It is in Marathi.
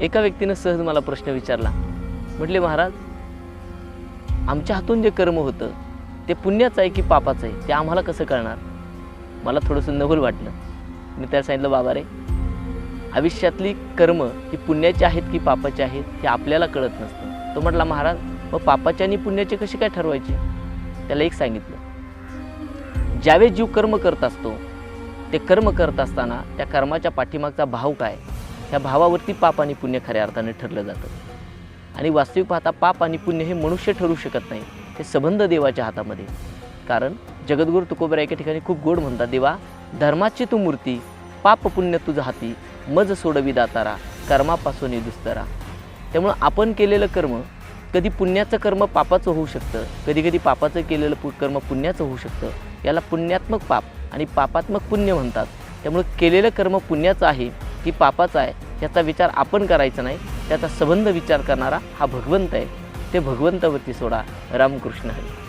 एका व्यक्तीनं सहज मला प्रश्न विचारला. म्हटले महाराज आमच्या हातून जे कर्म होतं ते पुण्याचं आहे की पापाचं आहे? ते आम्हाला कसं कळणार? मला थोडंसं नवल वाटलं. मी त्याला सांगितलं बाबा रे आयुष्यातली कर्म ही पुण्याची आहेत की पापाची आहेत हे आपल्याला कळत नसतं. तो म्हटला महाराज मग पापाचे आणि पुण्याचे कसे काय ठरवायचे? त्याला एक सांगितलं ज्यावेळेस जीव कर्म करत असतो ते कर्म करत असताना त्या कर्माच्या पाठीमागचा भाव काय? ह्या भावावरती पाप आणि पुण्य खऱ्या अर्थाने ठरलं जातं. आणि वास्तविक पाहता पाप आणि पुण्य हे मनुष्य ठरू शकत नाही हे संबंध देवाच्या हातामध्ये. कारण जगद्गुरु तुकोबरा एका ठिकाणी खूप गोड म्हणतात देवा धर्माची तू मूर्ती पाप पुण्य तुझं हाती मज सोडवी दातारा कर्मापासून दुस्तरा त्यामुळं आपण केलेलं कर्म कधी पुण्याचं कर्म पापाचं होऊ शकतं कधी कधी पापाचं केलेलं पु कर्म पुण्याचं होऊ शकतं याला पुण्यात्मक पाप आणि पापात्मक पुण्य म्हणतात. त्यामुळं केलेलं कर्म पुण्याचं आहे की पापाचा आहे याचा विचार आपण करायचा नाही त्याचा संबंध विचार करणारा हा भगवंत आहे. ते भगवंतावरती सोडा. रामकृष्ण हरी.